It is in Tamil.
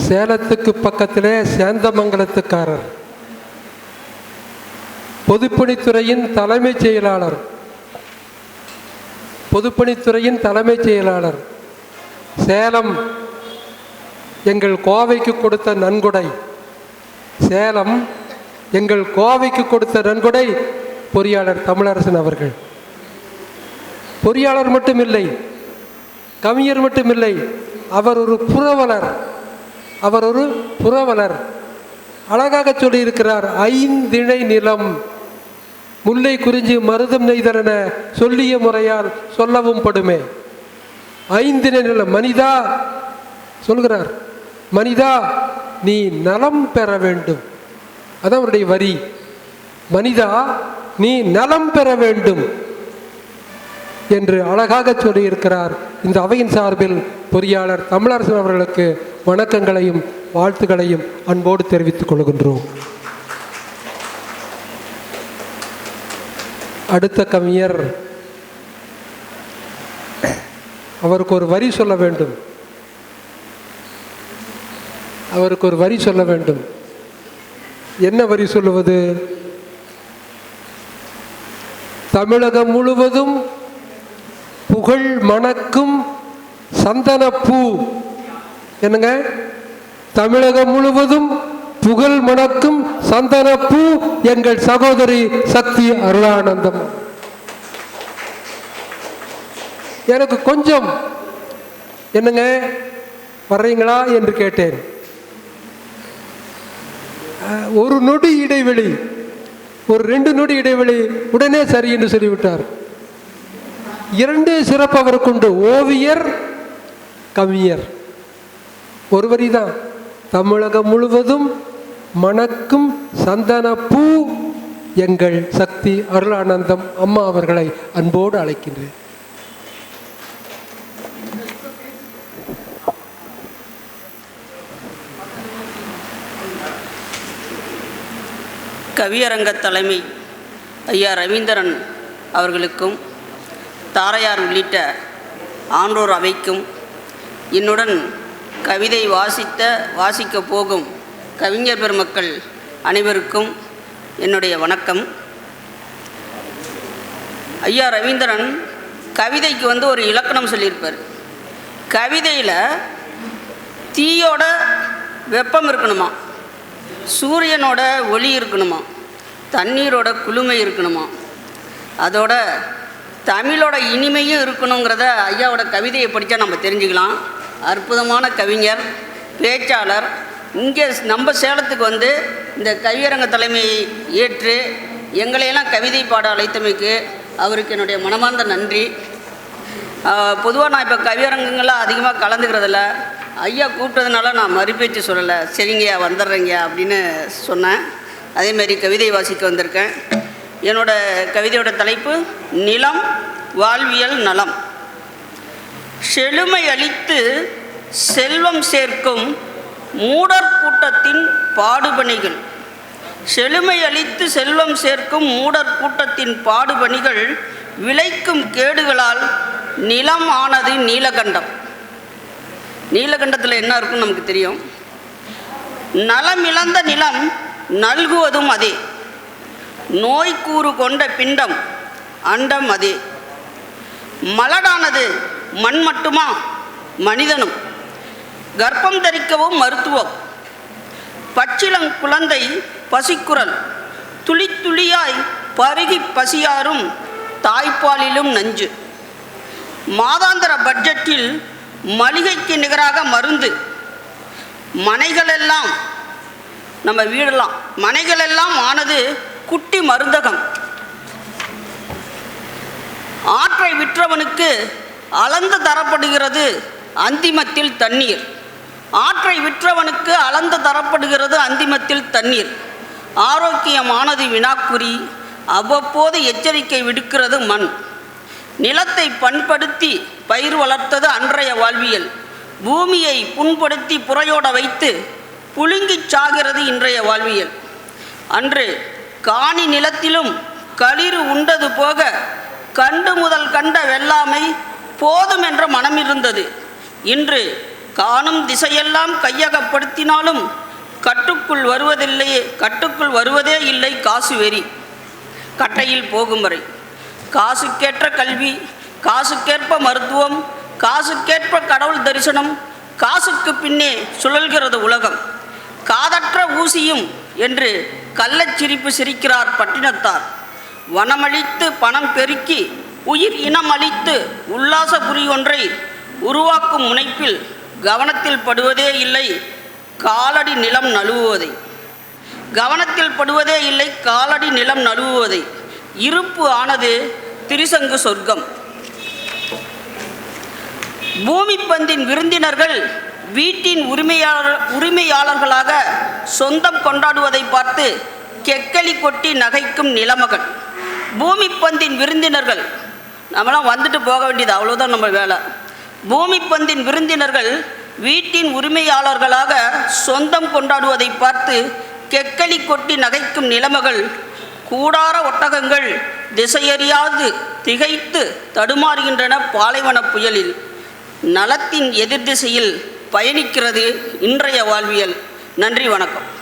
சேலத்துக்கு பக்கத்திலே சேந்தமங்கலத்துக்காரர். பொதுப்பணித்துறையின் தலைமைச் செயலாளர். பொதுப்பணித்துறையின் தலைமைச் செயலாளர். சேலம் எங்கள் கோவைக்கு கொடுத்த நன்கொடை. சேலம் எங்கள் கோவைக்கு கொடுத்த நன்கொடை பொறியாளர் தமிழரசன் அவர்கள். பொறியாளர் மட்டுமில்லை கவிஞர் மட்டுமில்லை அவர் ஒரு புரவலர். அவர் ஒரு புறவலர் அழகாக சொல்லியிருக்கிறார் ஐந்திணை நிலம். முல்லை குறிஞ்சி மருதம் நெய்தரென சொல்லிய முறையால் சொல்லவும் படுமே. ஐந்திணை நிலம் மனிதா! சொல்கிறார். மனிதா நீ நலம் பெற வேண்டும். அதான் அவருடைய வரி. மனிதா நீ நலம் பெற வேண்டும். என்று அழகாக சொல்லியிருக்கிறார் இந்த அவையின் சார்பில் பொறியாளர் தமிழரசன் அவர்களுக்கு வணக்கங்களையும் வாழ்த்துக்களையும் அன்போடு தெரிவித்துக் கொள்கின்றோம். அடுத்த கவிஞர். அவருக்கு ஒரு வரி சொல்ல வேண்டும். அவருக்கு ஒரு வரி சொல்ல வேண்டும். என்ன வரி சொல்லுவது? தமிழகம் முழுவதும் புகழ் மணக்கும் சந்தனப்பூ. என்னங்க? தமிழகம் முழுவதும் புகழ் மணக்கும் சந்தனப்பூ எங்கள் சகோதரி சக்தி அருளானந்தம். எனக்கு கொஞ்சம் என்னங்க வர்றீங்களா என்று கேட்டேன். ஒரு நொடி இடைவெளி ஒரு ரெண்டு நொடி இடைவெளி உடனே சரி என்று சொல்லிவிட்டார். இரண்டு சிறப்பு அவருக்குண்டு ஓவியர் கவிஞர். ஒரு வரி தான் தமிழகம் முழுவதும் மணக்கும் சந்தன பூ எங்கள் சக்தி அருளானந்தம் அம்மா அவர்களை அன்போடு அழைக்கின்றேன். கவியரங்க தலைமை ஐயா ரவீந்திரன் அவர்களுக்கும் தாரையார் உள்ளிட்ட ஆன்றோர் அவைக்கும் என்னுடன் கவிதை வாசித்த வாசிக்க போகும் கவிஞர் பெருமக்கள் அனைவருக்கும் என்னுடைய வணக்கம். ஐயா ரவீந்திரன் கவிதைக்கு வந்து ஒரு இலக்கணம் சொல்லியிருப்பார். கவிதையில் தீயோட வெப்பம் இருக்கணுமா? சூரியனோட ஒளி இருக்கணுமா? தண்ணீரோட குளுமை இருக்கணுமா? அதோட தமிழோட இனிமையும் இருக்கணுங்கிறத ஐயாவோட கவிதையை படித்தா நம்ம தெரிஞ்சுக்கலாம். அற்புதமான கவிஞர் பேச்சாளர். இங்கே நம்ம சேலத்துக்கு வந்து இந்த கவியரங்க தலைமையை ஏற்று எங்களையெல்லாம் கவிதை பாட அழைத்தமைக்கு அவருக்கு என்னுடைய மனமார்ந்த நன்றி. பொதுவாக நான் இப்போ கவியரங்கங்கள்லாம் அதிகமாக கலந்துக்கிறதில்ல. ஐயா கூப்பிட்டதுனால நான் மறுபேச்சு சொல்லலை. சரிங்கய்யா வந்துடுறேங்கய்யா அப்படின்னு சொன்னேன். அதேமாரி கவிதை வாசிக்க வந்திருக்கேன். என்னோடய கவிதையோட தலைப்பு நிலம் வாழ்வியல் நலம். செழுமை அளித்து செல்வம் சேர்க்கும் மூடர் கூட்டத்தின் பாடுபணிகள். செழுமை அளித்து செல்வம் சேர்க்கும் மூடர் கூட்டத்தின் பாடுபணிகள் விளைக்கும் கேடுகளால் நிலம் ஆனது நீலகண்டம். நீலகண்டத்தில் என்ன இருக்குன்னு நமக்கு தெரியும்? நலமிழந்த நிலம் நல்குவதும் அதே. நோய்க்கூறு கொண்ட பிண்டம் அண்டம் அதே. மலடானது மண் மட்டுமா? மனிதனும். கர்ப்பம் தரிக்கவும் மருத்துவம். பச்சிளங் குழந்தை பசிக்குரல். துளி துளியாய் பருகி பசியாரும் தாய்ப்பாலிலும் நஞ்சு. மாதாந்திர பட்ஜெட்டில் மளிகைக்கு நிகராக மருந்து. மனைகளெல்லாம் நம்ம வீடெல்லாம் மனைகளெல்லாம் ஆனது குட்டி மருந்தகம். ஆற்றை விற்றவனுக்கு அளந்து தரப்படுகிறது அந்திமத்தில் தண்ணீர். ஆற்றை விற்றவனுக்கு அளந்து தரப்படுகிறது அந்திமத்தில் தண்ணீர். ஆரோக்கியமானது வினாக்குறி அவ்வப்போது எச்சரிக்கை விடுக்கிறது மண். நிலத்தை பண்படுத்தி பயிர் வளர்த்தது அன்றைய வாழ்வியல். பூமியை புண்படுத்தி புறையோட வைத்து புழுங்கிச் சாகிறது இன்றைய வாழ்வியல். அன்று காணி நிலத்திலும் களிறு உண்டது போக கண்டு முதல் கண்ட வெள்ளாமை போதும் என்ற மனம் இருந்தது இன்று காணும் திசையெல்லாம் கையகப்படுத்தினாலும் கட்டுக்குள் வருவதில்லையே கட்டுக்குள் வருவதே இல்லை காசு வெறி. கட்டையில் போகும் வரை. காசுக்கேற்ற கல்வி காசுக்கேற்ப மருத்துவம் காசுக்கேற்ப கடவுள் தரிசனம் காசுக்கு பின்னே சுழல்கிறது உலகம். காதற்ற ஊசியும் என்று கள்ளச் சிரிப்பு சிரிக்கிறார் பட்டினத்தார். வனமளித்து பணம் பெருக்கி உயிர் இனம் அளித்து உல்லாச புரி ஒன்றை உருவாக்கும் முனைப்பில் கவனத்தில் படுவதே இல்லை காலடி நிலம் நழுவுவதை. கவனத்தில் படுவதே இல்லை காலடி நிலம் நழுவுவதை. இருப்பு ஆனது திரிசங்கு சொர்க்கம். பூமி பந்தின் விருந்தினர்கள் வீட்டின் உரிமையாளர் உரிமையாளர்களாக சொந்தம் கொண்டாடுவதை பார்த்து கெக்கலி கொட்டி நகைக்கும் நிலமகன் பூமி பந்தின் விருந்தினர்கள் நம்மளாம் வந்துட்டு போக வேண்டியது அவ்வளோதான் நம்ம வேலை. பூமி பந்தின் விருந்தினர்கள் வீட்டின் உரிமையாளர்களாக சொந்தம் கொண்டாடுவதை பார்த்து கெக்கலி கொட்டி நகைக்கும் நிலமகள் கூடார ஒட்டகங்கள் திசையறியாது திகைத்து தடுமாறுகின்றன பாலைவன புயலில். நலத்தின் எதிர் திசையில் பயணிக்கிறது இன்றைய வாழ்வியல். நன்றி வணக்கம்.